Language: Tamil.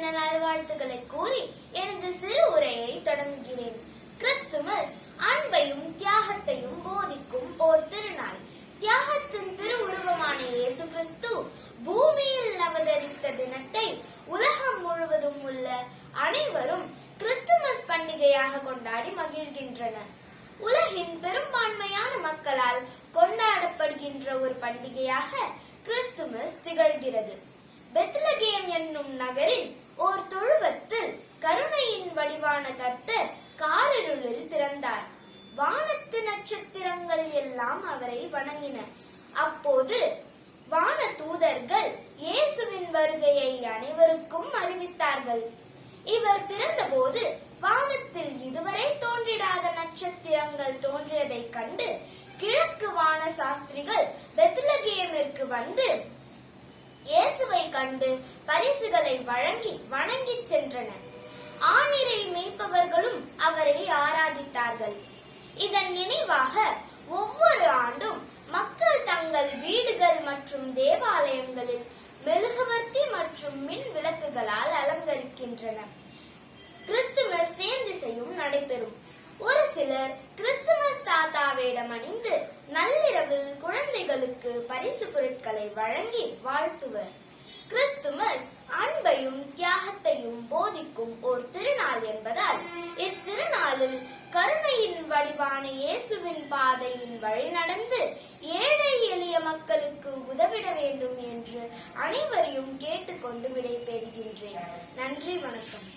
தின நல்வாழ்த்துக்களை கூறி எனது சிறு உரையை தொடங்குகிறேன். கிறிஸ்துமஸ் அன்பையும் தியாகத்தையும் போதிக்கும் ஓர் திருநாள். தியாகத்தின் திருவுருவமான இயேசு கிறிஸ்து பூமியில் அவதரித்த தினத்தை உலகம் முழுவதும் உள்ள அனைவரும் கிறிஸ்துமஸ் பண்டிகையாக கொண்டாடி மகிழ்கின்றனர். உலகின் பெரும்பான்மையான மக்களால் கொண்டாடப்படுகின்ற ஒரு பண்டிகையாக கிறிஸ்துமஸ் திகழ்கிறது. பெத்லகேம் என்னும் நகரின் ஓர் தொழுவத்தில் கருணையின் வடிவான கர்த்தர் காரிருளில் பிறந்தார். வானத்து நட்சத்திரங்கள் எல்லாம் அவரை வணங்கின. அப்போது வான தூதர்கள் இயேசுவின் வருகையை அனைவருக்கும் அறிவித்தார்கள். இவர் பிறந்தபோது வானத்தில் இதுவரை தோன்றிடாத நட்சத்திரங்கள் தோன்றியதைக் கண்டு கிழக்கு வான சாஸ்திரிகள் பெத்லகேமிற்கு வந்து இயேசுவை கண்டு பரிசுகளை வழங்கி வணங்கி சென்றனர். ஆனிரை மேய்ப்பவர்களும் அவரை ஆராதித்தார்கள். இதன் நினைவாக ஒவ்வொரு ஆண்டும் மக்கள் தங்கள் வீடுகள் மற்றும் தேவாலயங்களில் மெழுகுவர்த்தி மற்றும் மின் விளக்குகளால் அலங்கரிக்கின்றனர். கிறிஸ்துமஸ் சேர்ந்திசையும் நடைபெறும். ஒரு சிலர் கிறிஸ்துமஸ் தாத்தா வேடம் அணிந்து நள்ளிரவில் குழந்தைகளுக்கு பரிசு பொருட்களை வழங்கி வாழ்த்து கிறிஸ்துமஸ் அன்பையும் தியாகத்தையும் ஓர் திருநாள் என்பதால் இத்திருநாளில் கருணையின் வடிவான இயேசுவின் பாதையின் வழி நடந்து ஏழை எளிய மக்களுக்கு உதவிட வேண்டும் என்று அனைவரையும் கேட்டுக்கொண்டு விடைபெறுகின்றேன். நன்றி வணக்கம்.